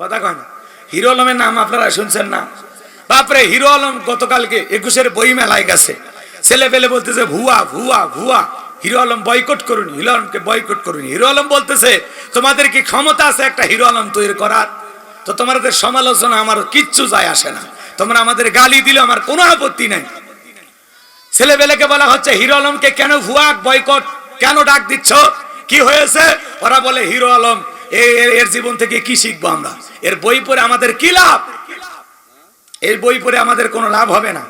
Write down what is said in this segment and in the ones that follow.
কথা কয় না। হিরো আলমের নাম আপনারা শুনছেন না। বাপরে, হিরো আলম গতকালকে একুশের বই মেলায় গেছে। ছেলে পেলে বলতেছে, ভুয়া ভুয়া ভুয়া। হিরো আলম বয়কট করুন, হিরো আলমকে বয়কট করুন। হিরো আলম বলতেছে, তোমাদের কি ক্ষমতা আছে একটা হিরো আলম তৈরি করার? তো তোমাদের সমালোচনা আমার কিচ্ছু যায় আসে না। তোমরা আমাদের গালি দিলে আমার কোনো আপত্তি নাই। ছেলেবেলেকে বলা হচ্ছে, হিরো আলমকে কেন ভুয়া বয়কট, কেন ডাক দিচ্ছ? কি হয়েছে? ওরা বলে, হিরো আলম এর- জীবন থেকে কি শিখব আমরা? এর বই পড়ে আমাদের কি লাভ? এর বই পড়ে আমাদের কোনো লাভ হবে না।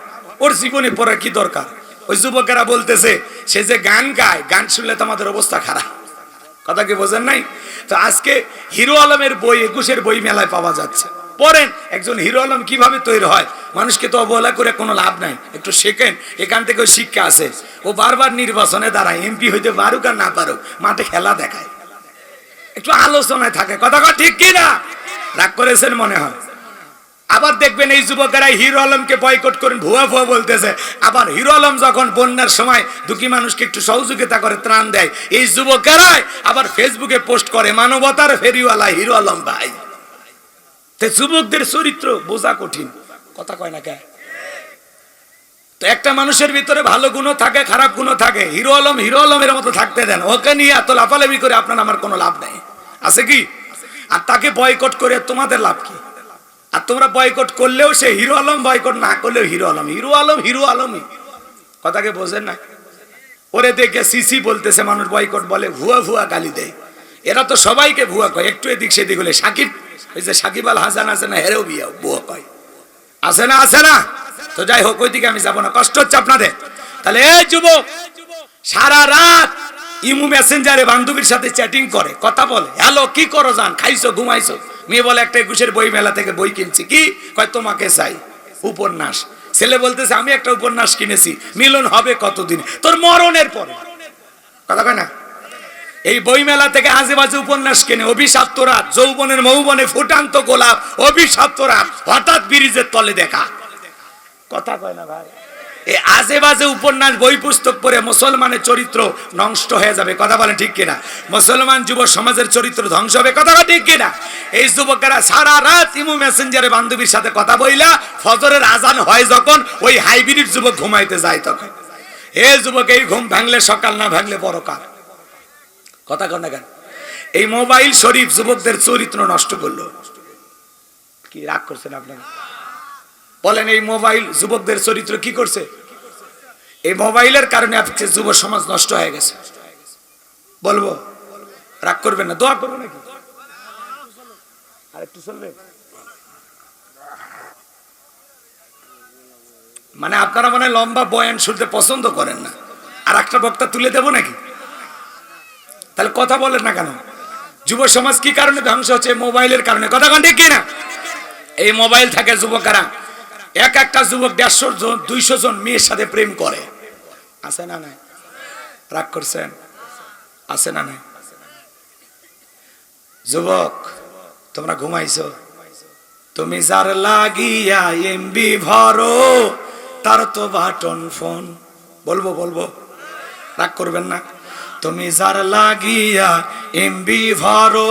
ওর জীবনে পড়ে কি দরকার? ওই যুবকেরা বলতেছে, সে যে গান গায়, গান শুনলে তো আমাদের অবস্থা খারাপ। কথা কি বোঝেন নাই? তো আজকে হিরো আলমের বই, একুশের বই মেলায় পাওয়া যাচ্ছে। পড়েন, একজন হিরো আলম কীভাবে তৈরি হয়? মানুষকে তো অবহেলা করে কোনো লাভ নাই। একটু শেখেন, এখান থেকে শিক্ষা আছে। ও বারবার নির্বাচনে দাঁড়ায়, এমপি হইতে পারুক আর না পারুক, মাঠে খেলা দেখায়। একটু আলোচনায় থাকে। কথা কথা ঠিক কি না রাগ করেছেন মনে হয়। আবার দেখবেন এই যুবকেরা হিরো আলমকে বয়কট করেন ভুয়া ভুয়া বলতেছে। আবার হিরো আলম যখন বন্যার সময় দুঃখী মানুষকে একটু সহযোগিতা করে, ত্রাণ দেয়, এই যুবকেরাই আবার ফেসবুকে পোস্ট করে, মানবতার ফেরিওয়ালা হিরো আলম ভাই। তো যুবকদের চরিত্র বোঝা কঠিন। কথা কয় না কে? তো একটা মানুষের ভিতরে ভালো গুণও থাকে, খারাপ গুণও থাকে। হিরো আলম, হিরো আলমের মতো থাকতে দেন। ওকে নিয়ে এত লাফালাফি করে আপনার আমার কোনো লাভ নেই। আছে কি? আর তাকে বয়কট করে তোমাদের লাভ কি? আর তোমরা বয়কট করলেও সে হিরো আলম বয়কট না করলেও hero Alam. Hero Alam, hero আলমই। কথাকে বোঝেন না ওরে দেখে সিসি বলতেছে, মানুষ বয়কট বলে, ভুয়া ভুয়া গালি দেয়। এরা তো সবাইকে ভুয়া কয়। একটু এদিক সেদিক হলে সাকিব, ওই যে সাকিব আল হাসান আছে না হেরেও বিয়া ভুয়া কয়। আছে না আছে না? তো যাই হোক, ওইদিকে আমি যাব না। কষ্ট হচ্ছে আপনাদের। তাহলে এই যুবক, সারা রাত ইমু মেসেঞ্জারে বান্ধবীর সাথে চ্যাটিং করে, কথা বলে। হ্যালো কি করো জান? খাইছো, ঘুমাইছো? মেয়ে বলে, একটা একুশের বই মেলা থেকে বই কিনছি। কি? কয়, তোমাকে চাই। উপন্যাস। ছেলে বলতেছে, আমি একটা উপন্যাস কিনেছি। মিলন হবে কতদিন? তোর মরণের পরে। কথা কয় না? এই বইমেলা থেকে আজে বাজে উপন্যাস কেনে, অভিশাপ্ত রাত, যৌবনের মৌবনে ফুটান্ত গোলাপ, অভিশাপ্ত রাত, হঠাৎ ব্রিজের তলে দেখা। কথা কয় না ভাই। এই আজে বাজে উপন্যাস বই পুস্তক পড়ে মুসলমানের চরিত্র নষ্ট হয়ে যাবে। কথা বলেন ঠিক কিনা? মুসলমান যুব সমাজের চরিত্র ধ্বংস হবে। কথা ঠিক কিনা? এই যুবকেরা সারা রাত ইমু মেসেঞ্জারে বান্ধবীর সাথে কথা বইলা ফজরের আজান হয় যখন ওই হাইব্রিড যুবক ঘুমাইতে যায় তখন। এ যুবক এই ঘুম ভাঙলে সকাল, না ভাঙলে পরকাল কথা কন কেন? এই মোবাইল শরীফ যুবকদের চরিত্র নষ্ট করল। কি রাগ করছেন আপনারা? বলেন, এই মোবাইল যুবকদের চরিত্র কি করছে? এই মোবাইলের কারণে আজকে যুব সমাজ নষ্ট হয়ে গেছে। বলব, রাগ করবেন না, দোয়া করব নাকি? আর একটু চলবে মানে আপনারা মানে লম্বা বয়ান শুনতে পছন্দ করেন না। আর একটা বক্তা তুলে দেবো নাকি? তাহলে কথা বলেন না কেন? যুব সমাজ কি কারণে ধ্বংস হচ্ছে? মোবাইলের কারণে। কথা কন ঠিক কিনা? এই মোবাইল থাকে যুবকেরা। এক একটা যুবক দেড়শো জন, দুইশো জন মেয়ের সাথে প্রেম করে। আছে না নাই? রাগ করছেন? আছে না নাই? যুবক, তোমরা ঘুমাইছো? তুমি যার লাগিয়া এমবি ভরো, তার তো বাটন ফোন। বলব বলব? রাগ করবেন না? তুমি যার লাগিয়া এমবি ভরো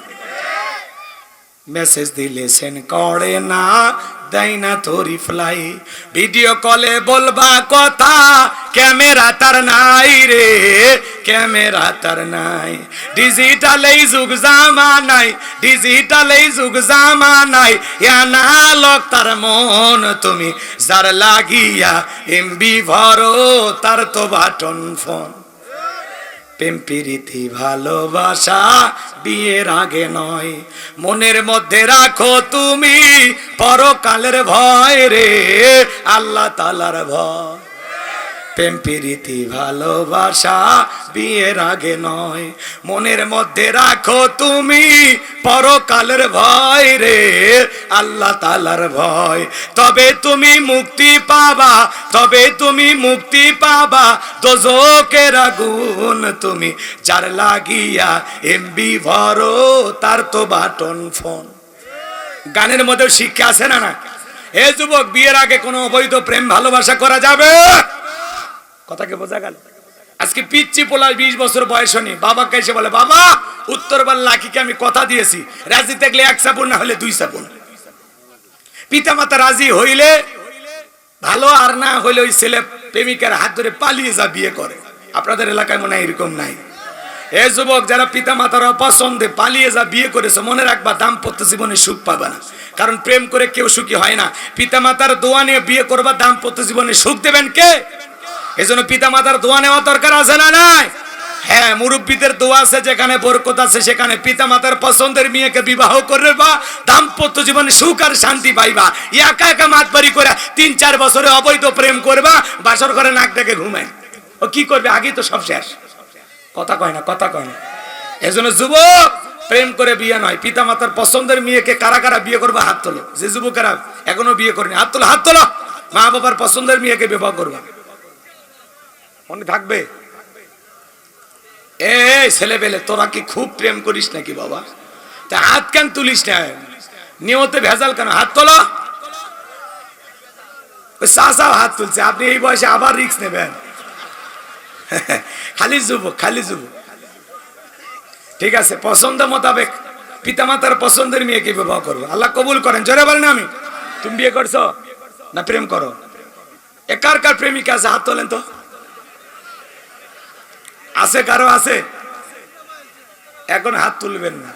মেসেজ দিলে সেন করে না, দেয় না তো রিপ্লাই ভিডিও কলে বলবা কথা, ক্যামেরা তার নাই রে, ক্যামেরা তার নাই। ডিজিটাল এই যুগ জামা নাই ডিজিটাল এই যুগ জামা নাই অ্যানালগ তার মন তুমি, যার লাগিয়া এমবি ভরো, তার তো বাটন ফোন প্রেম, প্রীতি, ভালোবাসা বিয়ের আগে নয়। মনের মধ্যে রাখো তুমি পরকালের ভয় রে, আল্লাহ তালার ভয়। প্রেম, প্রীতি, ভালোবাসা বিয়ের আগে নয়। মনের মধ্যে রাখো তুমি পরকালের ভয় রে, আল্লাহ তালার ভয়। তবে তুমি মুক্তি পাবা, তবে তুমি মুক্তি পাবা। দোজকের আগুন তুমি যার লাগিয়া এমবি ভরো, তার তো বাটন ফোন। গানের মধ্যে শিক্ষা আছে না না? এ যুবক, বিয়ের আগে কোনো অবৈধ প্রেম ভালোবাসা করা যাবে? কথাকে বোঝা গেল। আজকে পিচ্ছি পোলার বিশ বছর বয়স নেই বাবাকে এসে বলে, বাবা, উত্তরবার লাকিকে আমি কথা দিয়েছি। রাজি থাকলে এক সাপুন না হলে দুই সাপুন পিতা মাতা রাজি হইলে, ভালো আর না হইলে ওই ছেলে প্রেমিকার হাত ধরে পালিয়ে যা বিয়ে করে। আপনাদের এলাকায় মনে হয় এরকম নাই। এ যুবক, যারা পিতা মাতার অপছন্দে পালিয়ে যা বিয়ে করেছে, মনে রাখবা দাম্পত্য জীবনে সুখ পাবে না। কারণ প্রেম করে কেউ সুখী হয় না। পিতা মাতার দোয়া নিয়ে বিয়ে করবা, দাম্পত্য জীবনে সুখ দেবেন কে? এজন্য পিতা মাতার দোয়া নেওয়া দরকার আছে না নাই? হ্যাঁ মুরব্বীদের দোয়া আছে, যেখানে বরকত আছে, সেখানে পিতা মাতার পছন্দের মেয়েকে বিবাহ করবে বা দাম্পত্য জীবনে সুখ আর শান্তি পাইবা। একা একা মাতবাড়ি করে তিন চার বছরে অবৈধ প্রেম করবা, বাসর করে নাক ডেকে ঘুমায়। ও কি করবে? আগেই তো সব শেষ। কথা কয় না, কথা কয় না। এজন্য যুবক, প্রেম করে বিয়ে নয় পিতা মাতার পছন্দের মেয়েকে কারা কারা বিয়ে করবে? হাত তোলো। যে যুবকেরা এখনও বিয়ে করেনি, হাত তোলো হাত তোলো। মা বাবার পছন্দের মেয়েকে বিবাহ করবা। মনে থাকবে? এ ছেলে পেলে তোরা কি খুব প্রেম করিস নাকি বাবা? তা হাত কেন তুলিস না? নিয়তে ভেজাল কেন? হাত তোলো। চাষাও হাত তুলছে, আপনি এই বয়সে আবার রিক্স নেবেন। খালি যুবক খালি যুবক। ঠিক আছে, পছন্দ মোতাবেক পিতামাতার পছন্দের মেয়েকে বিবাহ করব। আল্লাহ কবুল করেন, জোরে বলেন আমি। তুমি বিয়ে করছ? না প্রেম করো? এ কার কার প্রেমিকা আছে? হাত তোলেন তো। আছে, কারও আছে? এখন হাত তুলবেন না।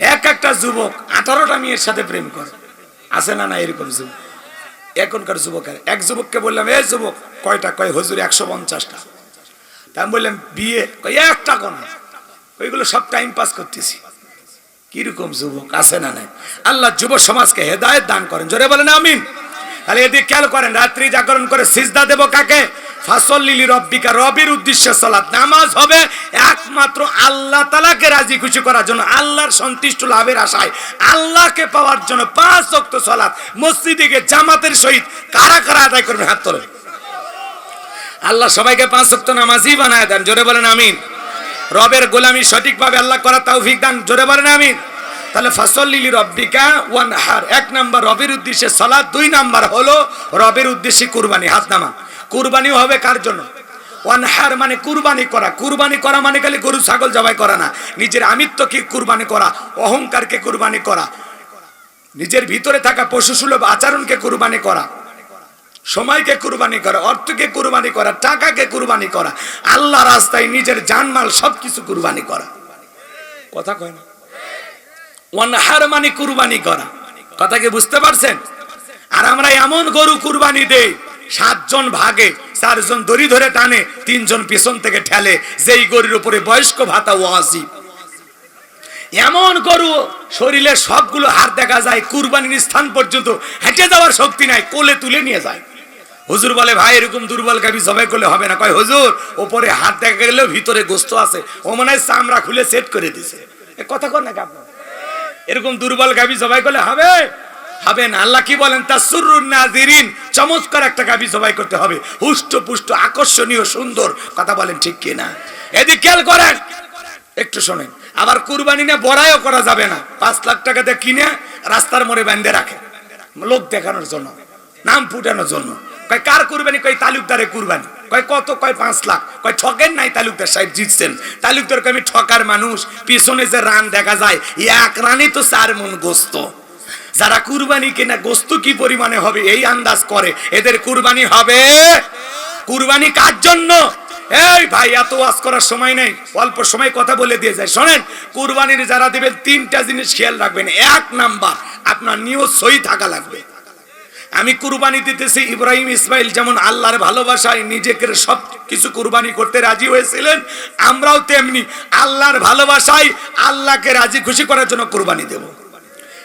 এক একটা যুবক আঠারোটা মেয়ের সাথে প্রেম করে। আছে না না এরকম যুবক? এখনকার যুবকের এক যুবককে বললাম এ যুবক, কয়টা? কয়, হজুর, একশো পঞ্চাশটা। তা আমি বললাম, বিয়ে? কয়, একটা কোনা ওইগুলো সব টাইম পাস করতেছি। কীরকম যুবক? আছে না নাই? আল্লাহ যুব সমাজকে হেদায়ত দান করেন। জোরে বলেন, আমিন। তাহলে এদিকে খেয়াল করেন, রাত্রি জাগরণ করে সিজদা দেব কাকে? ফাসল লিলি রব্বিকা রবির উদ্দেশ্যে সালাত। নামাজ হবে একমাত্র আল্লাহ তালাকে রাজি খুশি করার জন্য, আল্লাহর সন্তুষ্ট লাভের আশায়। আল্লাহকে পাওয়ার জন্য পাঁচ ওয়াক্ত সালাত। মসজিদে জামাতের সহিত কারা কারা আদায় করবেন? হাত তোলেন। আল্লাহ সবাইকে পাঁচ ওয়াক্ত নামাজই বানায় দেন। জোরে বলেন আমিন। রবের গোলামি সঠিকভাবে আল্লাহ করা তৌফিক দান। জোরে বলেন আমিন। তাহলে ফসল লিলি রব্বিকা ওয়ান হার এক নাম্বার রবের উদ্দেশ্যে সালাদ দুই নাম্বার হলো রবের উদ্দেশ্যে কুরবানি, হাত নামা কুরবানিও হবে কার জন্য? ওয়ানহার মানে কুরবানি করা। কুরবানি করা মানে খালি গরু, ছাগল জবাই করা না। নিজের আমিত্বকে কুরবানি করা, অহংকারকে কুরবানি করা। নিজের ভিতরে থাকা পশুসুলভ আচরণকে কুরবানি করা। সময়কে কুরবানি করা, অর্থকে কুরবানি করা, টাকাকে কুরবানি করা। আল্লাহ রাস্তায় নিজের জানমাল সবকিছু কুরবানি করা। কথা কয় না? ওয়ানহার মানে কুরবানি করা। কথা কি বুঝতে পারছেন? আর আমরা এমন গরু কুরবানি দেই, সাতজন ভাগে, চারজন দড়ি ধরে টানে, তিনজন পিছন থেকে ঠেলে, যেই গরুর উপরে বয়স্ক ভাতা ওয়াজিব। এমন গরু শরীরে সবগুলো হাত দেখা যায়, কুরবানির স্থান পর্যন্ত হেঁটে যাওয়ার শক্তি নাই, কোলে তুলে নিয়ে যায়। হুজুর বলে, ভাই, এরকম দুর্বল গাবি জবাই করলে হবে না। কয়, হুজুর, ওপরে হাত দেখা গেলেও ভিতরে গোস্ত আছে। ও মনে হয় চামড়া খুলে সেট করে দিছে। কথা কর না আপনার এরকম দুর্বল গাবি জবাই করলে হবে? হবে না। আল্লাহ কি বলেন? তা নাজিরিন, চমৎকার একটা গাবি জবাই করতে হবে। হুষ্ট পুষ্ট আকর্ষণীয়, সুন্দর, কথা বলেন ঠিক কি না এদিক খেয়াল করেন। একটু শোনেন। আবার কুরবানি না, বড়াইও করা যাবে না। পাঁচ লাখ টাকাতে কিনে রাস্তার মোড়ে বেঁধে রাখে। লোক দেখানোর জন্য, নাম ফুটানোর জন্য। কয়, কার কুরবানি? কয় তালুকদারে কুরবানি। কয়, কত? কয়, পাঁচ লাখ। কয় ঠকেন নাই তালুকদার সাহেব, জিতছেন। তালুকদার আমি ঠকার মানুষ। পিছনে যে রান দেখা যায়, এক রানে তো চার মন গোস্ত। যারা কুরবানি কিনা, গোস্ত কি পরিমাণে হবে, এই আন্দাজ করে। এদের কুরবানি হবে কুরবানি কার জন্য? এই ভাই, এত ওয়াজ করার সময় নেই। অল্প সময় কথা বলে দিয়ে যায়। শোনেন, কুরবানির যারা দেবেন, তিনটা জিনিস খেয়াল রাখবেন। এক নাম্বার, আপনার নিয়ত সই থাকা লাগবে। আমি কুরবানি দিতেছি ইব্রাহিম ইসমাইল যেমন আল্লাহর ভালোবাসায় নিজেকে সব কিছু কুরবানি করতে রাজি হয়েছিলেন, আমরাও তেমনি আল্লাহর ভালোবাসায় আল্লাহকে রাজি খুশি করার জন্য কুরবানি দেব।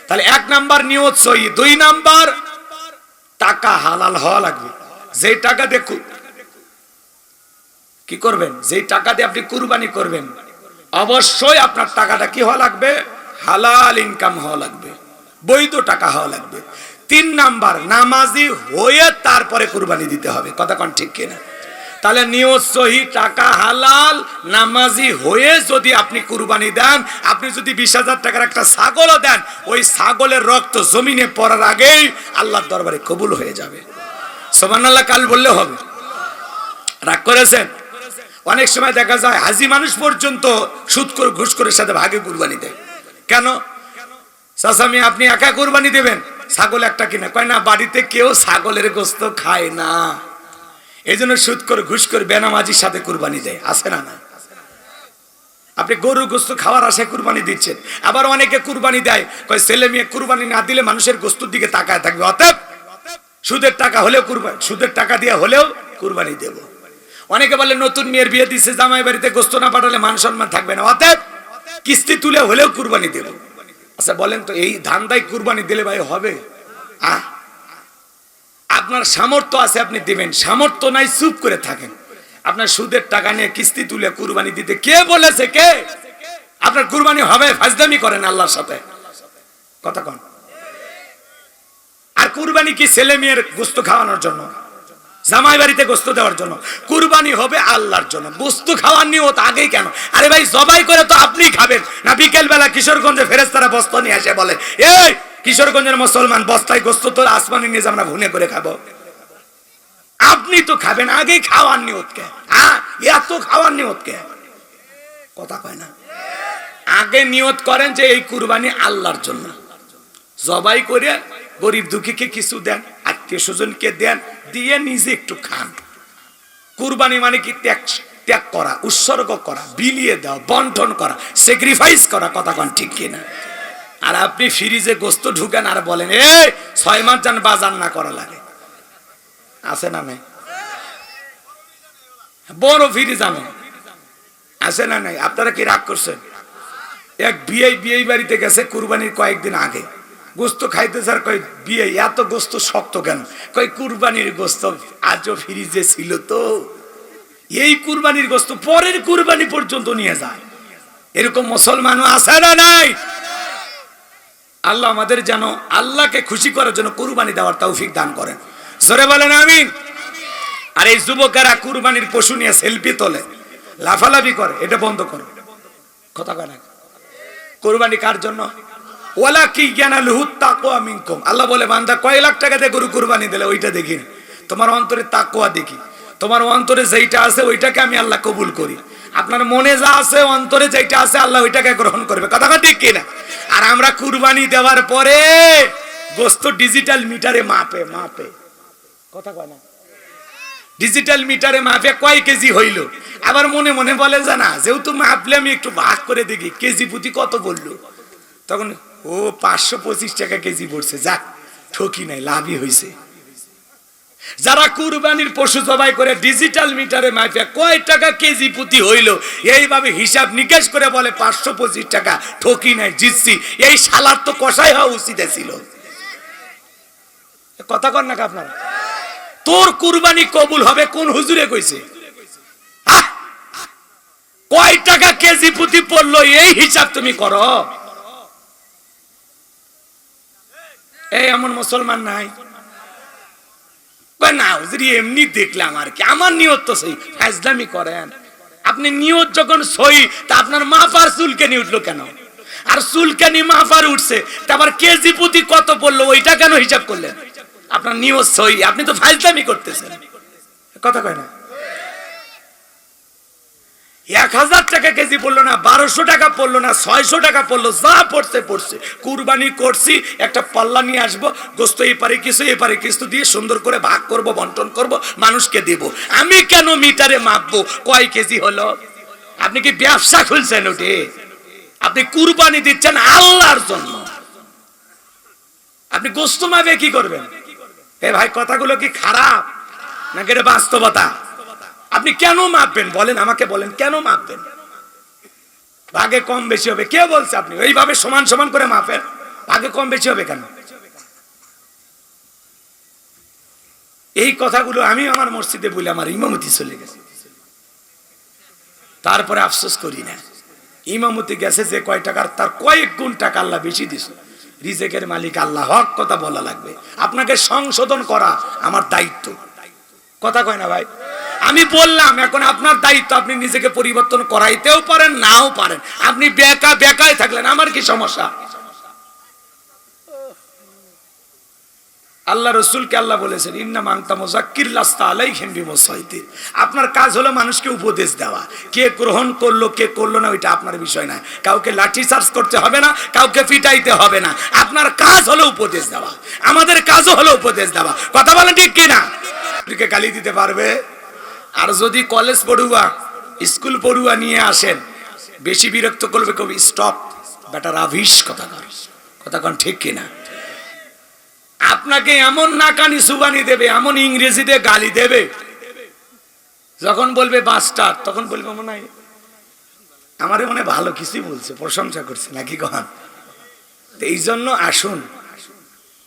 তাহলে এক নাম্বার নিয়ত সই দুই নাম্বার টাকা হালাল হওয়া লাগবে। যে টাকা দিয়ে কু- করবেন? যেই টাকা দিয়ে আপনি কুরবানি করবেন, অবশ্যই আপনার টাকাটা কি হওয়া লাগবে? হালাল ইনকাম হওয়া লাগবে, বৈধ টাকা হওয়া লাগবে। তিন নাম্বার, নামাজি হয়ে তারপরে কুরবানি দিতে হবে। কথা কোন ঠিক কিনা? তাহলে নিয়ত সহি, টাকা হালাল, নামাজি হয়ে যদি আপনি কুরবানি দেন, আপনি যদি বিশ হাজার টাকার একটা ছাগলও দেন, ওই ছাগলের রক্ত জমিনে পড়ার আগেই আল্লাহর দরবারে কবুল হয়ে যাবে। সোমান আল্লাহ কাল বললে হবে। রাগ করেছেন? অনেক সময় দেখা যায়, হাজি মানুষ পর্যন্ত সুদ করে, ঘুষ করে সাথে ভাগে কুরবানি দেয়। কেন? চাচামি আপনি একা কুরবানি দেবেন? ছাগল একটা কিনা। কয় না, বাড়িতে কেউ ছাগলের গোস্ত খায় না। এই জন্য সুদ করে, ঘুষ করে বেনামাজির সাথে কুরবানি দেয়। আছে না না? আপনি গরুর গোস্ত খাওয়ার আশায় কুরবানি দিচ্ছেন। আবার অনেকে কুরবানি দেয়। কয়, ছেলে মেয়ে কুরবানি না দিলে মানুষের গোস্তুর দিকে তাকায় থাকবে। অতএব সুদের টাকা হলেও কুরবানি সুদের টাকা দিয়ে হলেও কুরবানি দেব। অনেকে বলে, নতুন মেয়ের বিয়ে দিচ্ছে জামাই বাড়িতে গোস্ত না পাঠালে মান সম্মান থাকবে না। অতএব কিস্তি তুলে হলেও কুরবানি দেব। আচ্ছা বলেন তো, এই ধান্দায় কুরবানি দিলে ভাই হবে? আহ আপনার সামর্থ্য আছে আপনি দিবেন, সামর্থ্য নাই, চুপ করে থাকেন। আপনার সুদের টাকা নিয়ে কিস্তি তুলে কুরবানি দিতে কে বলেছে কে? আপনার কুরবানি হবে ফাজদামি করেন আল্লাহর সাথে। কথা কন। আর কুরবানি কি ছেলে মেয়ের গোস্ত খাওয়ানোর জন্য? জামাই বাড়িতে গোস্ত দেওয়ার জন্য। কুরবানি হবে আল্লাহর জন্য। গোস্ত খাওয়ার নিয়ত আগেই কেন? আরে ভাই, জবাই করে তো আপনিই খাবেন। না বিকেল বেলা কিশোরগঞ্জে ফেরেস্তারা বস্তা নিয়ে আসে বলে, এই, কিশোরগঞ্জের মুসলমান, বস্তায় গোস্ত তোর আসমানি নিয়ে আমরা ভুনে করে খাব। আপনি তো খাবেন, আগেই খাওয়ার নিয়ত কে? হ্যাঁ এত খাওয়ার নিয়ত কে? কথা কয় না। আগে নিয়ত করেন যে এই কুরবানি আল্লাহর জন্য। জবাই করে গরিব দুঃখীকে কিছু দেন। আত্মীয় স্বজনকে দেন, দিয়ে নিজে একটু খান। কুরবানি মানে কি? ত্যাগ ত্যাগ করা, উৎসর্গ করা, বিলিয়ে দেওয়া, বন্টন করা স্যাক্রিফাইস করা, কথা কন ঠিক কিনা? আর আপনি ফ্রিজে গোস্ত ঢুকেন আর বলেন এ ছয় মাস যান বাজার না করা লাগে। আছে না নাই? বড় ফ্রিজ আনে। আছে না নাই? আপনারা কি রাগ করছেন? এক বিয়ে বিয়ে বাড়িতে গেছে কুরবানির কয়েকদিন আগে। গোস্ত খাইতে স্যার কই বিয়ে, এত গোস্ত শক্ত কেন? কই কুরবানির গোস্ত আজও ফ্রিজে ছিল তো। এই কুরবানির গোস্ত পরের কুরবানি পর্যন্ত নিয়ে যায়। এরকম মুসলমানও আছে না নাই? আল্লাহ আমাদের যেন, আল্লাহকে খুশি করার জন্য কুরবানি দেওয়ার তৌফিক দান করেন। জোরে বলেন আমি আর এই যুবকেরা কুরবানির পশু নিয়ে সেলফি তোলে, লাফালাফি করে, এটা বন্ধ করো। কথা কয় না? কোরবানি কার জন্য? ওলা কি জ্ঞানা লুহুত তাকোয়া মিনকুম। আল্লাহ বলে, বান্দা, কয় লাখ টাকা দিয়ে গরু কুরবানি দিলে ওইটা দেখি। তোমার অন্তরে তাকোয়া দেখি। তোমার অন্তরে যেইটা আছে ওইটাকে আমি আল্লাহ কবুল করি। আপনার মনে যা আছে, অন্তরে যেইটা আছে, আল্লাহ ওইটাকে গ্রহণ করবে। কথা ঠিক কিনা? আর আমরা কুরবানি দেওয়ার পরে গোস্ত ডিজিটাল মিটারে মাপে মাপে। কথা কয় না? ডিজিটাল মিটারে মাপে কয় কেজি হইল? আবার মনে মনে বলে, জানা, যেহেতু মাপলে আমি একটু ভাগ করে দেখি, কেজি প্রতি কত বলল? তখন ও পাঁচশো পঁচিশ টাকা কেজি পড়ছে যাক ঠকি নাই, লাভই হয়েছে যারা কুরবানির পশু জবাই করে ডিজিটাল মিটারে মাপে কয় টাকা কেজি প্রতি হইল, এইভাবে হিসাব নিকেশ করে বলে পাঁচশো পঁচিশ টাকা, ঠকি নাই, জিতছি। এই সালার তো কষাই হওয়া উচিত ছিল। কথা কর না আপনারা? তোর কুরবানি কবুল হবে কোন হুজুরে কইছে! কয় টাকা কেজি প্রতি পড়ল, এই হিসাব তুমি করো। এই, এমন মুসলমান নাই। না, হুজুরি, এমনি দেখলাম আর কি। আমার নিয়ত তো সেই করেন। আপনি নিয়ত যখন সই, তা আপনার মাফার চুলকানি উঠল কেন? আর চুলকানি মাফার উঠছে, তা আবার কেজি প্রতি কত পড়ল, ওইটা কেন হিসাব করলেন? আপনার নিয়ত সই, আপনি তো ফাজলামি করতেছেন। কথা কয় না? এক হাজার টাকা কেজি পড়ল না, বারোশো টাকা পড়ল না, ছয়শো টাকা পড়ল, যা পড়ছে পড়ছে। কুরবানি করছি, একটা পাল্লা নিয়ে আসব, গোস্ত এই পারে কিছু, এই পারে কিছু দিয়ে সুন্দর করে ভাগ করব, বন্টন করব, মানুষকে দেব। আমি কেন মিটারে মাপবো? কয় কেজি হলো? আপনি কি ব্যবসা খুলছেন ওটে আপনি কুরবানি দিচ্ছেন আল্লাহর জন্য। আপনি গোস্ত মাপে কি করবেন? এ ভাই, কথাগুলো কি খারাপ? নাকি এটা বাস্তবতা? আপনি কেন মাপবেন? বলেন, আমাকে বলেন, কেন মাপবেন? ভাগে কম বেশি হবে। কে বলছে আপনি? এইভাবে সমান সমান করে মাপেন। ভাগে কম বেশি হবে কেন? এই কথাগুলো আমি আমার মসজিদে বলে আমার ইমামতি চলে গেছে। তারপরে আফসোস করি না। ইমামতি গেছে যে কয় টাকার, তার কয়েক গুণ টাকা আল্লাহ বেশি দিছে। রিজেকের মালিক আল্লাহ হক কথা বলা লাগবে। আপনাকে সংশোধন করা আমার দায়িত্ব। কথা কয় না ভাই? আমি বললাম, এখন আপনার দায়িত্ব, আপনি নিজেকে পরিবর্তন করাইতেও পারেন, নাও পারেন। আপনি বেকা বেকায় থাকলেন, আমার কি সমস্যা? আল্লাহ রসুলকে আল্লাহ বলেছেন ইন্না মাংতা মোজাক্কির লাস্তা আলাই খেমবি মোসাইতে আপনার কাজ হলো মানুষকে উপদেশ দেওয়া। কে গ্রহণ করল, কে করল না, ওইটা আপনার বিষয় না কাউকে লাঠি চার্জ করতে হবে না, কাউকে পিটাইতে হবে না। আপনার কাজ হলো উপদেশ দেওয়া। আমাদের কাজও হলো উপদেশ দেওয়া। কথা বলেন ঠিক কিনা? আপনিকে গালি দিতে পারবে? আর যদি কলেজ পড়ুয়া, স্কুল পড়ুয়া নিয়ে আসেন, বেশি বিরক্ত করবে, কবি, স্টপ বেটার আভিস কথা কর। কথা কন ঠিক কিনা? আপনাকে এমন নাকানি সুবানি দেবে, এমন ইংরেজিতে গালি দেবে। যখন বলবে বাস্টার তখন বলবে, মনে হয় আমার মনে ভালো কিছুই বলছে, প্রশংসা করছে, নাকি কহান এই জন্য আসুন,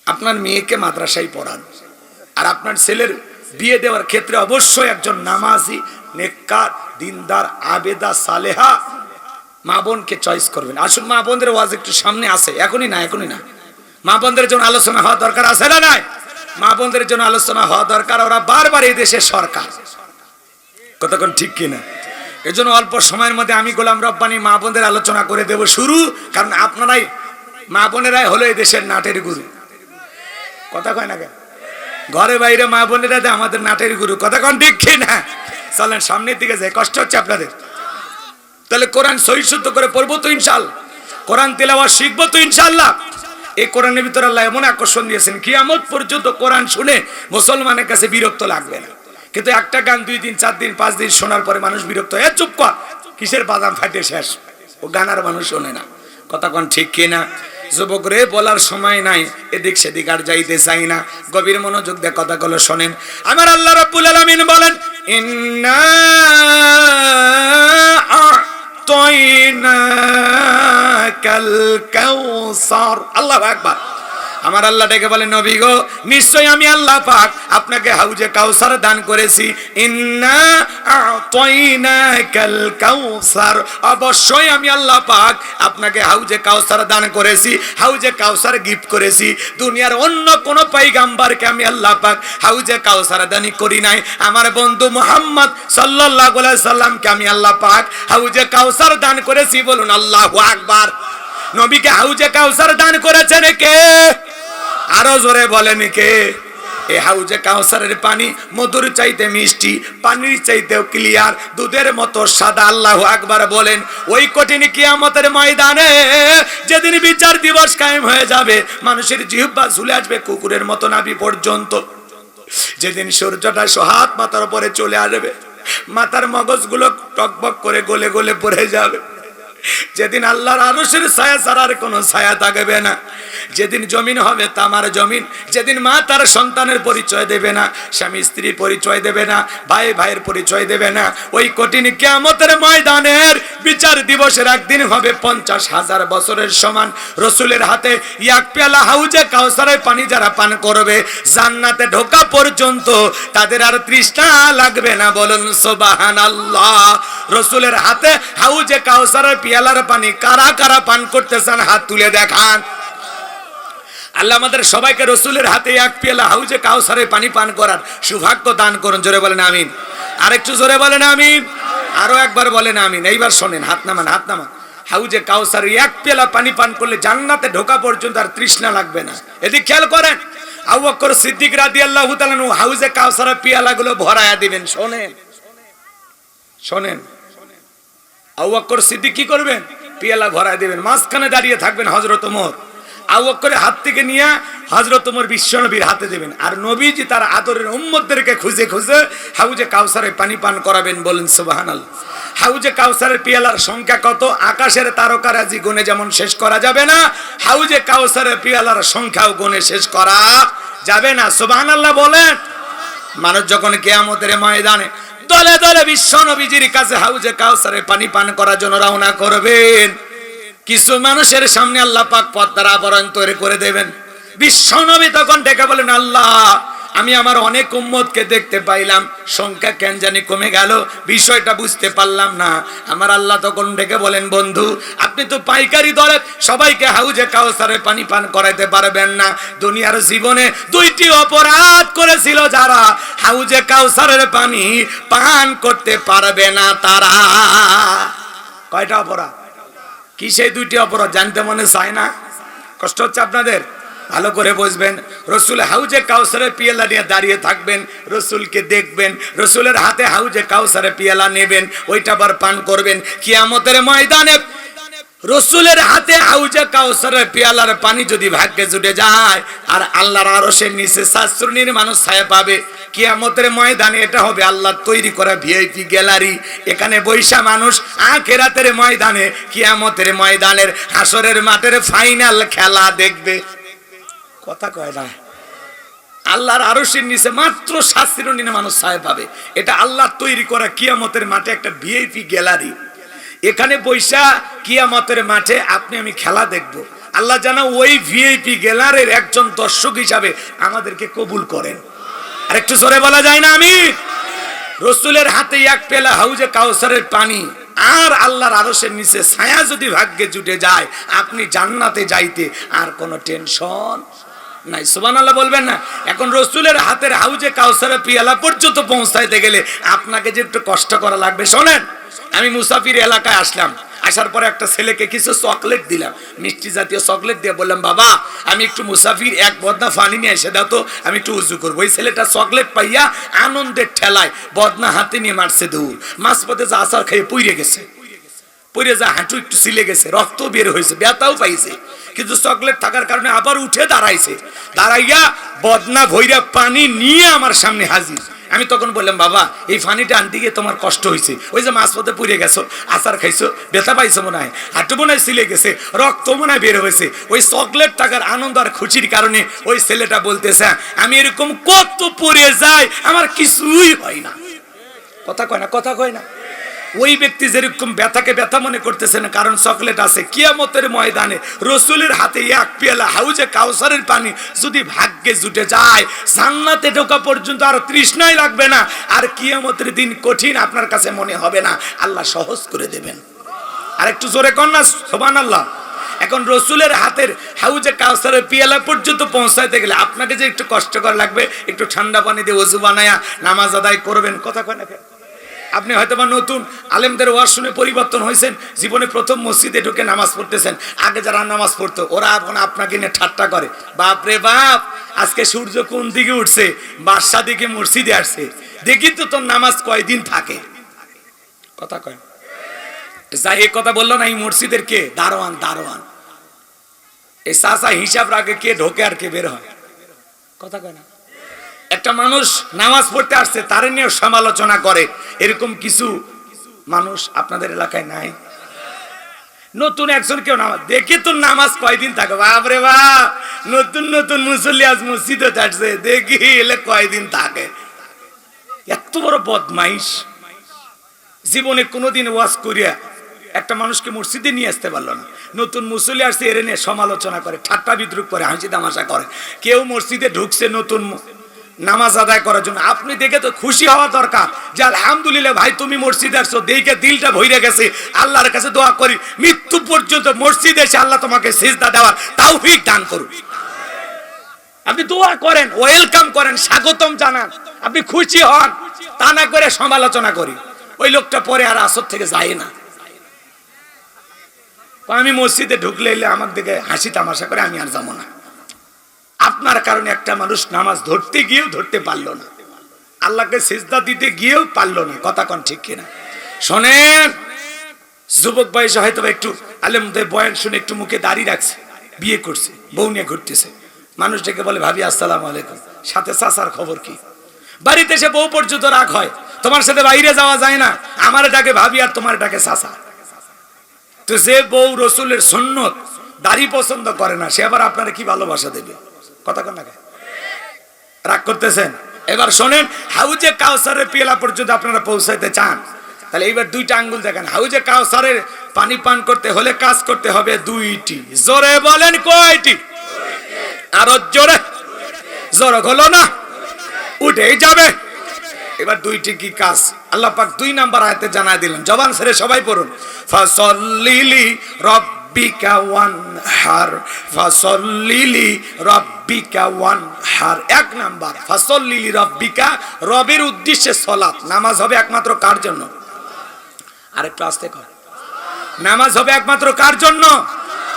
আপনার মেয়েকে মাদ্রাসায় পড়ান। আর আপনার ছেলের বিয়ে দেওয়ার ক্ষেত্রে অবশ্যই একজন নামাজি, নেককার, দিনদার, আবেদা, সালেহা মা বোনকে চয়েস করবেন। আসুন, মা বোনদের ওয়াজ একটু সামনে আসে, এখনই না এখনই না। মা বোনদের জন্য আলোচনা হওয়া দরকার আছে না নাই? মা বোনদের জন্য আলোচনা হওয়া দরকার, ওরা বারবার এই দেশের সরকার। কতক্ষণ ঠিক কিনা? এজন্য অল্প সময়ের মধ্যে আমি গোলাম রব্বানি মা বোনদের আলোচনা করে দেব শুরু, কারণ আপনারাই, মা বোনেরাই হলো এই দেশের নাটের গুরু। কথা কয় না কেন? ঘরে বাইরে মা বোনেরা যে আমাদের নাটের গুরু, কথা কন ঠিক কিনা? চলেন, সামনের দিকে যায় কষ্ট হচ্ছে আপনাদের? তাহলে কোরআন সহি শুদ্ধ করে পড়ব তো ইনশাল কোরআন তেলাওয়া শিখব তো ইনশাল্লাহ। এই কোরআনের ভিতরে আল্লাহ এমন আকর্ষণ দিয়েছেন, কিয়ামত পর্যন্ত কোরআন শুনে মুসলমানের কাছে বিরক্ত লাগবে না। কিন্তু একটা গান দুই দিন, চার দিন, পাঁচ দিন শোনার পরে মানুষ বিরক্ত হয়ে চুপ কর, কিসের বাদাম ফাটে শেষ? ও গান আর মানুষ শোনে না। কথা কোন ঠিক কিনা? যুবক রে, বলার সময় নাই, এদিক সেদিক আর যাইতে চাই না। গভীর মনোযোগ দিয়ে কথাগুলো শোনেন। আমার আল্লাহ রাব্বুল আলামিন বলেন, ইন্না আ'তাইনাকাল কাউসার আল্লাহু আকবার। আমার আল্লাহ ডেকে বলে, নবী গো নিশ্চয় আমি আল্লাহ পাক আপনাকে হাউজে কাউসার দান করেছি। ইন্না আ'তাইনাকাল কাউসার। অবশ্যই আমি আল্লাহ পাক আপনাকে হাউজে কাউসার দান করেছি, হাউজে কাউসার গিফট করেছি। দুনিয়ার অন্য কোন পয়গাম্বারকে আমি আল্লাহ পাক হাউজে কাউসার দানি করি নাই। আমার বন্ধু মোহাম্মদ সাল্লাল্লাহু আলাইহি সাল্লামকে আমি আল্লাহ পাক হাউজে কাউসার দান করেছি, বলুন আল্লাহু আকবার। নবীকে হাউজে কাউসার দান করেছেন কে? আরও জোরে বলেন কে? এ হাউজে কাউসারের পানি মধুর চাইতে মিষ্টি, পানির চাইতেও ক্লিয়ার দুধের মতো সাদা। আল্লাহ আকবার বলেন, ওই কঠিন কিয়ামতের ময়দানে যেদিন বিচার দিবস কায়েম হয়ে যাবে, মানুষের জিহ্বা ঝুলে আসবে কুকুরের মতো নাবি পর্যন্ত। যেদিন সূর্যটা সোহাত মাথার উপরে চলে আসবে মাথার মগজগুলো টকবক করে গলে গলে পড়ে যাবে। যেদিন আল্লাহর আরশের ছায়া ছাড়ার কোনো ছায়া থাকবে না। যেদিন জমিন হবে তামার জমিন, যেদিন মা তার সন্তানের পরিচয় দেবে না, স্বামী স্ত্রীর পরিচয় দেবে না, ভাই ভাইয়ের পরিচয় দেবে না, ওই কঠিন কেয়ামতের ময়দানের বিচার দিবসের একদিন হবে পঞ্চাশ হাজার বছরের সমান। রসুলের হাতে এক পেলা হাউজে কাউসারের পানি যারা পান করবে, জান্নাতে ঢোকা পর্যন্ত তাদের আর তৃষ্ণা লাগবে না। বলুন সোবাহান আল্লাহ রসুলের হাতে হাউজে কাউসারের পিয়ালার পানি, কারা কারা পান করতেছেন হাত তুলে দেখান। আল্লাহ আমাদের সবাইকে রসুলের হাতে এক পেলা হাউজে কাউসারে পানি পান করার সৌভাগ্য দান করুন, জোরে বলেন আমিন। আরেকটু জোরে বলেন আমিন। আরও একবার বলেন আমিন। এইবার শোনেন, হাত নামান হাত নামান। হাউজে কাউসার এক পেলা পানি পান করলে জান্নাতে ঢোকা পর্যন্ত আর তৃষ্ণা লাগবে না। এদিক খেয়াল করেন, আবু বকর সিদ্দিক রাদিয়াল্লাহু তাআলা হাউজে কাউসারের পিয়ালাগুলো ভরায়া দিবেন, শোনেন। শোনেন। আবু বকর সিদ্দিক কি করবেন? পিয়ালা ভরায় দেবেন। মাঝখানে দাঁড়িয়ে থাকবেন হজরত ওমর। আবু বকরের হাত থেকে নিয়ে হজরত ওমর বিশ্বনবীর হাতে দেবেন। আর নবীজি তার আদরের উম্মতদেরকে খুঁজে খুঁজে হাউজে কাউসারে পানি পান করাবেন বলেন, সুবহানাল্লাহ। হাউজে কাউসারের পিয়ালার সংখ্যা কত? আকাশের তারকারাজি গুণে যেমন শেষ করা যাবে না, হাউজে কাউসারের পিয়ালার সংখ্যাও গুণে শেষ করা যাবে না। সুবহানাল্লাহ বলেন। মানুষ যখন কেয়ামতের ময়দানে দলে দলে বিশ্ব নবীজির কাছে হাউজে কাউসারে পানি পান করার জন্য রওনা করবেন। কিছু মানুষের সামনে আল্লাহ পাক পদ্মার আবরণ তৈরি করে দেবেন। বিশ্ব নবী তখন ডেকে বলেন, আল্লাহ আমি আমার অনেক উম্মতকে দেখতে পাইলাম, সংখ্যা কেন জানি কমে গেল, বিষয়টা বুঝতে পারলাম না। আমার আল্লাহ তখন ডেকে বলেন, বন্ধু, আপনি তো পাইকারি দরে সবাইকে হাউজে কাউসারে পানি পান করাইতে পারবেন না। দুনিয়ার জীবনে দুইটি অপরাধ করেছিল যারা হাউজে কাউসারের পানি পান করতে পারবে না তারা। কয়টা অপরাধ? কি সেই দুইটি অপরাধ? জানতে মনে চায় না? কষ্ট হচ্ছে আপনাদের? ভালো করে বুঝবেন রসুল হাউজে কাউসারে পিয়ালা নিয়ে দাঁড়িয়ে থাকবেন, রসুলকে দেখবেন, রসুলের হাতে হাউজে কাউসারে পিয়ালা নেবেন, ওইটা আবার পান করবেন। কিয়ামতের ময়দানে রসুলের হাতে হাউজে কাউসারের পিয়ালার পানি যদি ভাগ্যে জুটে যায়, আর আল্লাহর আরশের নিচে শাস্ত্রনীর মানুষ ছায়া পাবে। কিয়ামতের ময়দানে এটা হবে আল্লাহর তৈরি করা ভিআইপি গ্যালারি। এখানে বৈশা মানুষ আখেরাতের ময়দানে, কিয়ামতের ময়দানের হাসরের মাঠের ফাইনাল খেলা দেখবে। কথা কয় না। আল্লাহর আরশের নিচে মাত্র শাস্তির নিনে মানুষ ছায়া পাবে। এটা আল্লাহ তৈরি করা কিয়ামতের মাঠে একটা ভিআইপি গ্যালারি। এখানে বৈশা কিয়ামতের মাঠে আপনি, আমি খেলা দেখব। আল্লাহ জানা ওই ভিআইপি গ্যালারির একজন দর্শক হিসাবে আমাদেরকে কবুল করেন। আর একটু জোরে বলা যায় না, আমি? রসুলের হাতে এক পেলা হাউজে কাউসারের পানি, আর আল্লাহর আরশের নিচে ছায়া যদি ভাগ্যে জুটে যায়, আপনি জান্নাতে যাইতে আর কোনো টেনশন নাই সুবান আল্লাহ বলবেন না। এখন রসুলের হাতের হাউজে কাউসারের পিয়ালা পর্যন্ত পৌঁছাইতে গেলে আপনাকে যে একটু কষ্ট করা লাগবে, শোনেন, আমি মুসাফির এলাকায় আসলাম, আসার পরে একটা ছেলেকে কিছু চকলেট দিলাম, মিষ্টি জাতীয় চকলেট দিয়ে বললাম, বাবা, আমি একটু মুসাফির এক বদনা ফানি নিয়ে এসে দাও তো, আমি একটু উজু করব। ওই ছেলেটা চকলেট পাইয়া আনন্দের ঠেলায় বদনা হাতে নিয়ে মারছে দৌড়। মাছ পথে যা আসার খেয়ে পুইরে গেছে। পরে যা হাঁটু একটু সিলে গেছে, রক্ত বের হয়েছে, ব্যথাও পাইছে। কিন্তু চকলেট থাকার কারণে আবার উঠে দাঁড়াইছে। দাঁড়াইয়া বদনা ভৈরা পানি নিয়ে আমার সামনে হাজির। আমি তখন বললাম, বাবা, এই পানিটা আনতে গিয়ে তোমার কষ্ট হয়েছে ওই যে মাছ পথে পুড়ে গেছো, আচার খাইছো, ব্যথা পাইছো মনে হয়। হাঁটু মনে হয় সিলে গেছে, রক্ত মনে হয় বের হয়েছে। ওই চকলেট টাকার আনন্দ আর খুশির কারণে ওই ছেলেটা বলতেছে, আমি এরকম কত পড়ে যাই, আমার কিছুই হয় না। কথা কয় না, কথা কয় না। ওই ব্যক্তি যেরকম ব্যথাকে ব্যথা মনে করতেছে না, কারণ চকলেট আছে। কিয়ামতের ময়দানে রসুলের হাতে এক পেলা হাউজে কাউসারের পানি যদি ভাগ্যে জুটে যায়, জান্নাতে ঢোকা পর্যন্ত আর তৃষ্ণাই লাগবে না, আর কিয়ামতের দিন কঠিন আপনার কাছে মনে হবে না। আল্লাহ সহজ করে দেবেন। আর একটু জোরে কর না সোবান আল্লাহ এখন রসুলের হাতের হাউজে কাউসারের পিয়ালা পর্যন্ত পৌঁছাইতে গেলে আপনাকে যে একটু কষ্ট করা লাগবে, একটু ঠান্ডা পানি দিয়ে ওজু বানায়া নামাজ আদায় করবেন। কথা কয় না? আপনি হয়তো বা নতুন আলেমদের ওয়াজ শুনে পরিবর্তন হয়েছেন, জীবনে প্রথম মসজিদে ঢুকে নামাজ পড়তেছেন, আগে যারা নামাজ পড়তো, ওরা এখন আপনাকে নিয়ে ঠাট্টা করে। বাপ রে বাপ, আজকে সূর্য কোন দিকে উঠছে? বাদশা দিকে মসজিদে আসছে। দেখি তো তোর নামাজ কয়দিন থাকে? কথা কয়। যাই, এই কথা বলল না, এই মসজিদের কে? দারোয়ান দারোয়ান। এই চাষা হিসাব রাখে কে ঢোকে আর কে বের হয়। কথা কয় না। একটা মানুষ নামাজ পড়তে আসছে, তারে নিয়ে সমালোচনা করে। এরকম কিছু মানুষ আপনাদের এলাকায় নাই? নতুন একজন কেউ নামাজ দেখে তো নামাজ কয়দিন থাকে। বাপরে বাপ, নতুন নতুন মুসল্লি আজ মসজিদে থাকছে দেখি এলে কয়দিন থাকে। এত বড় বদমাইশ। জীবনে কোনোদিন ওয়াজ করিয়া একটা মানুষকে মসজিদে নিয়ে আসতে পারল না। নতুন মুসল্লি আসছে, এর নিয়ে সমালোচনা করে, ঠাট্টা বিদ্রুপ করে, হাসি তামাশা করে। কেউ মসজিদে ঢুকছে, নতুন নামাজ আদায় করার জন্য। আপনি দেখে তো খুশি হওয়া দরকার যে, আলহামদুলিল্লাহ ভাই, তুমি মসজিদে আসছো, দেখে দিলটা ভইরে গেছে। আল্লাহর কাছে দোয়া করি, মৃত্যু পর্যন্ত মসজিদে এসে আল্লাহ তোমাকে সিজদা দেওয়ার তাওফিক দান করুন। আপনি দোয়া করেন, ওয়েলকাম করেন, স্বাগতম জানান। আপনি খুশি হন, তা না করে সমালোচনা করি। ওই লোকটা পরে আর আসর থেকে যায় না। আমি মসজিদে ঢুকলে এলে আমার দিকে হাসি তামাশা করে আমি আর যাব না। আপনার কারণে একটা মানুষ নামাজ ধরতে গিয়েও ধরতে পারল না। আল্লাহকে সিজদা দিতে গিয়েও পারল না। কথা কন ঠিক কিনা? শোনেন, যুবক বয়সে হয়তো একটু আলেমদের বয়ান শুনে একটু মুখে দাঁড়িয়ে রাখছে, বিয়ে করছে, বউ নিয়ে ঘুরতেছে। মানুষ ডেকে বলে, ভাবি, আসসালাম আলাইকুম। সাথে চাচার খবর কি? বাড়িতে এসে বউ পর্যন্ত রাগ হয়। তোমার সাথে বাইরে যাওয়া যায় না। আমার ডাকে ভাবি আর তোমার ডাকে চাচা। তো যে বউ রসুলের সন্ন্যত দাড়ি পছন্দ করে না, সে আবার আপনারা কি ভালোবাসা দেবে? রাগ করতেছেন? এবার শোনেন, হাউজে কাউসারের পিয়েলা পর্যন্ত আপনারা পৌঁছাইতে চান। তাহলে এইবার দুইটা আঙ্গুল দেখেন। হাউজে কাউসারের পানি পান করতে হলে কাজ করতে হবে দুইটি। জোরে বলেন কয়টি? আরও জোরে। জোরে হলো না? উঠেই যাবে। এবার দুইটি কি কাজ? আল্লাহ পাক দুই নাম্বার আয়াতে জানায় দিলেন। জবান ছেড়ে সবাই পড়ুন। ফাসল্লিলি রব্বিকা ওয়ানহার, ফাসল্লিলি রব্বিকা ওয়ানহার। এক নাম্বার, ফাসল্লিলি রব্বিকা, রবের উদ্দেশ্যে সলাৎ। নামাজ হবে একমাত্র কার জন্য? আরেকটু আসতে কর। নামাজ হবে একমাত্র কার জন্য?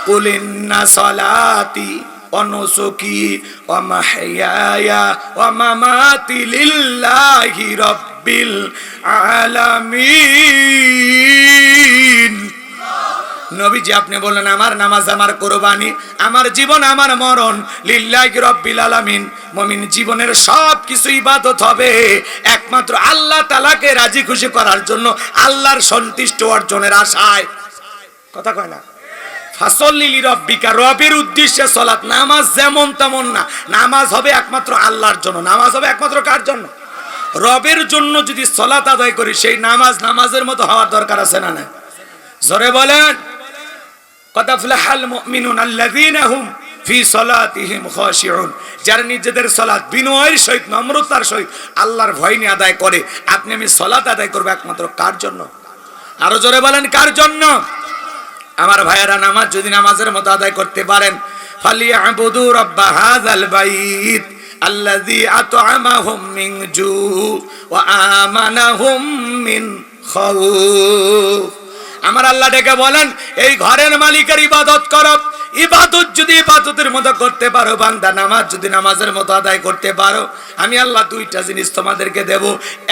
কুলিন্না সলাতি অনুসুকি ওমাহিয়ায়া ওমামাতি লিল্লাহি রাব্বিল আলামিন। নবীজি আপনি বললেন, আমার নামাজ, আমার কোরবানি, আমার জীবন, আমার মরণ, লিল্লাহি রাব্বিল আলামিন। মমিন জীবনের সব কিছু ইবাদত হবে। একমাত্র আল্লাহ তালাকে রাজি খুশি করার জন্য আল্লাহর সন্তুষ্ট অর্জনের আশায়। কথা কয় না? ফাসল্লিলি রবের উদ্দেশ্যে নামাজ যেমন তেমন না। নামাজ হবে একমাত্র আল্লাহর জন্য। নামাজ হবে একমাত্র কার জন্য? রবের জন্য যদি আদায় করি, সেই নামাজ নামাজের মতো হওয়ার দরকার আছে না না জোরে বলেন। যারা নিজেদের সলাত বিনয়ের সহিত, নম্রতার সহিত আল্লাহর ভয় নিয়ে আদায় করে, আপনি আমি সলাত আদায় করব একমাত্র কার জন্য? আরও জোরে বলেন, কার জন্য? আমার ভাইয়েরা, নামাজ যদি নামাজের মতো আদায় করতে পারেন, ফালিয়াবুদু রাব্বা হাযাল বাইত আল্লাযী আত'আমাহুম মিন জু ওয়া আমানাহুম মিন খাউফ। আমার আল্লাহ ডেকে বলেন, এই ঘরের মালিকের ইবাদত করো। ইবাদত যদি ইবাদতের মতো করতে পারো, বান্দা, নামাজ যদি নামাজের মতো আদায় করতে পারো, আমি আল্লাহ দুইটা জিনিস তোমাদেরকে দেব।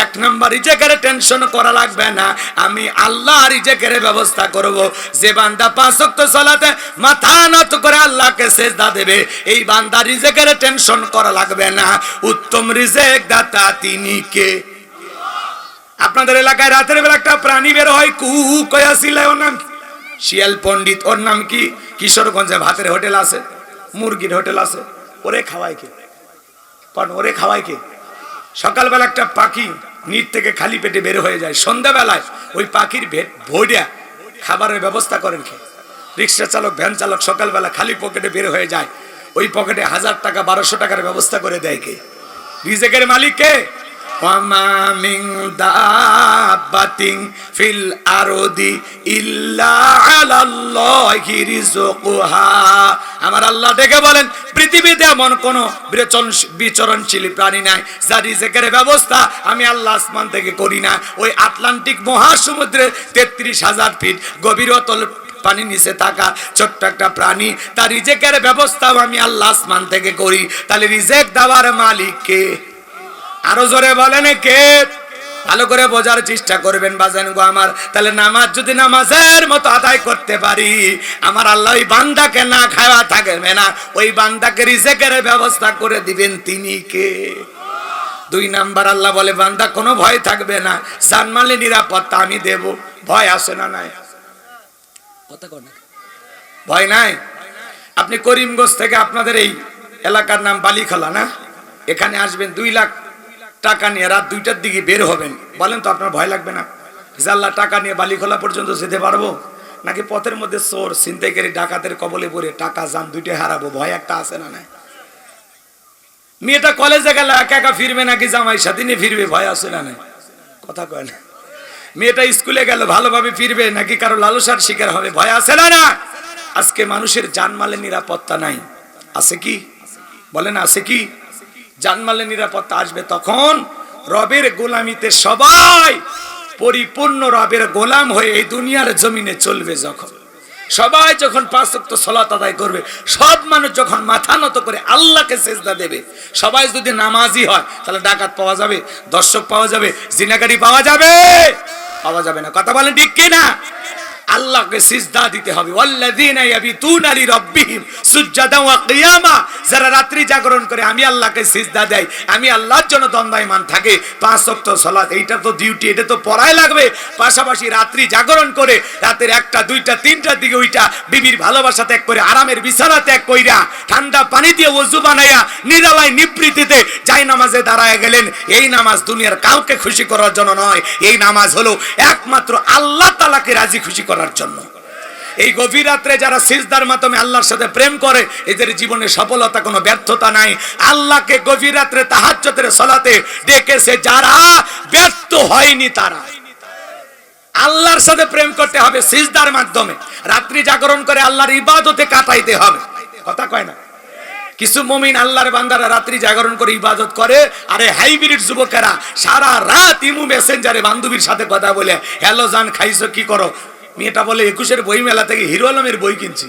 এক নাম্বার, রিজেকের টেনশন করা লাগবে না। আমি আল্লাহ রিজেকের ব্যবস্থা করব। যে বান্দা পাঁচ ওয়াক্ত সালাতে মাথা নত করে আল্লাহকে সেজদা দেবে, এই বান্দা রিজেকের টেনশন করা লাগবে না। উত্তম রিজেক দাতা তিনি কে? আপনাদের এলাকায় রাতের বেলা একটা প্রাণী বের হয়, কু কয়াছিল ওর নাম শিয়াল পণ্ডিত। ওর নাম কি? কিশোরগঞ্জে ভাতের হোটেল আছে, মুরগির হোটেল আছে। ওরে খাওয়ায় কে? কারণ ওরে খাওয়ায় কে? সকালবেলা একটা পাখি নিট থেকে খালি পেটে বের হয়ে যায়। সন্ধ্যাবেলায় ওই পাখির ভেট ভৈরা খাবারের ব্যবস্থা করেন কে? রিক্সা চালক, ভ্যান চালক সকালবেলা খালি পকেটে বের হয়ে যায়। ওই পকেটে হাজার টাকা, বারোশো টাকার ব্যবস্থা করে দেয় কে? রিজেকের মালিক কে? ওয়ামা মিন দাব্বাতিন ফিল আরদি ইল্লা আলাল্লাহি রিজকুহা আমার আল্লাহ ডেকে বলেন, পৃথিবীতে এমন কোন বিচরণ বিচরণশীল প্রাণী নাই, যার রিজেকের ব্যবস্থা আমি আল্লাহ আসমান থেকে করি না। ওই আটলান্টিক মহাসমুদ্রে তেত্রিশ হাজার ফিট গভীর অতল পানি নিচে থাকা ছোট্ট একটা প্রাণী, তার রিজেকের ব্যবস্থাও আমি আল্লাহ আসমান থেকে করি। তাহলে রিজেক দেওয়ার মালিক কে? আরও জোরে বলেন কে ভালো করে বোঝার চেষ্টা করবেন, বাজান গো আমার। তাহলে নামাজ যদি নামাজের মতো আদায় করতে পারি, আমার আল্লাহ ওই বান্দাকে না খাওয়া থাকবে না, ওই বান্দাকে রিজেকের ব্যবস্থা করে দিবেন তিনি কে? দুই নাম্বার আল্লাহ বলে, বান্দা কোনো ভয় থাকবে না জানমালে নিরাপত্তা আমি দেব। ভয় আসে না নাই? কথা। ভয় নাই? আপনি করিমগঞ্জ থেকে আপনাদের এই এলাকার নাম বালিখলা না? এখানে আসবেন দুই লাখ টাকা নিয়ে রাত দুইটার দিকে বের হবেন। বলেন তো আপনার ভয় লাগবে না? জাল্লা টাকা নিয়ে বালিখলা পর্যন্ত যেতে পারব? নাকি পথের মধ্যে চোর, ছিনতাইকারী, ডাকাতের কবলে পড়ে টাকা যান দুইটা হারাবো? ভয় একটা আছে না নাই? মেয়েটা কলেজে গেলে, একা একা ফিরবে নাকি জামাই সাথে নিয়ে ফিরবে? ভয় আছে না নাই? কথা কয় না। মেয়েটা স্কুলে গেল, ভালোভাবে ফিরবে নাকি কারও লালসার শিকার হবে? ভয় আছে না না আজকে মানুষের জানমালের নিরাপত্তা নাই। আছে কি? বলেন, আছে কি? জানমালের নিরাপত্তা আসবে তখন রবের গোলামিতে সবাই পরিপূর্ণ রবের গোলাম হয়ে এই দুনিয়ার জমিনে চলবে যখন। সবাই যখন পাঁচক্ত সলাত আদায় করবে, সব মানুষ যখন মাথা নত করে আল্লাহকে সেজদা দেবে, সবাই যদি নামাজি হয়, তাহলে ডাকাত পাওয়া যাবে, দর্শক পাওয়া যাবে জিনাগারি পাওয়া যাবে। পাওয়া যাবে না। কথা বলেন ঠিক কি না আল্লাহকে সিজদা দিতে হবে। ওয়াল্লাযীনা ইয়াবিতুনা লিরাব্বিহিম সুজদান ওয়া কিয়ামা। যারা রাত্রি জাগরণ করে, আমি আল্লাহকে সিজদা দেয় আমি আল্লাহর জন্য দণ্ডায়মান থাকে। পাঁচ ওয়াক্ত সালাত, এইটা তো ডিউটি এটা তো পড়াই লাগবে। পাশাপাশি রাত্রি জাগরণ করে, রাতের একটা, দুইটা, তিনটার দিকে ওইটা বিবির ভালোবাসা ত্যাগ করে, আরামের বিছানা ত্যাগ কইরা ঠান্ডা পানি দিয়ে ওযু বানাইয়া নিরালায় নিবৃত্তিতে যাই নামাজে দাঁড়ায় গেলেন। এই নামাজ দুনিয়ার কাউকে খুশি করার জন্য নয়। এই নামাজ হলো একমাত্র আল্লাহ তালাকে রাজি খুশি করার জন্য। এই গভীর রাত্রে যারা সিজদার মাধ্যমে আল্লাহর সাথে প্রেম করে, এদের জীবনে সফলতা, কোনো ব্যর্থতা নাই। আল্লাহকে গভীর রাত্রে তাহাজ্জতের সলাতে ডেকেছে যারা ব্যর্থ হয়নি তারা। আল্লাহর সাথে প্রেম করতে হবে সিজদার মাধ্যমে। রাত্রি জাগরণ করে আল্লাহর ইবাদতে কাটাইতে হবে। কথা কয় না? কিছু মমিন আল্লাহর বান্দারা রাত্রি জাগরণ করে ইবাদত করে, আরে হাইব্রিড যুবকেরা সারা রাত ইমু মেসেঞ্জারে বান্ধবীর সাথে কথা বলে, হ্যালো জান, খাইছো কি করো? মেয়েটা বলে একুশের বই মেলা থেকে হিরো আলমের বই কিনছি।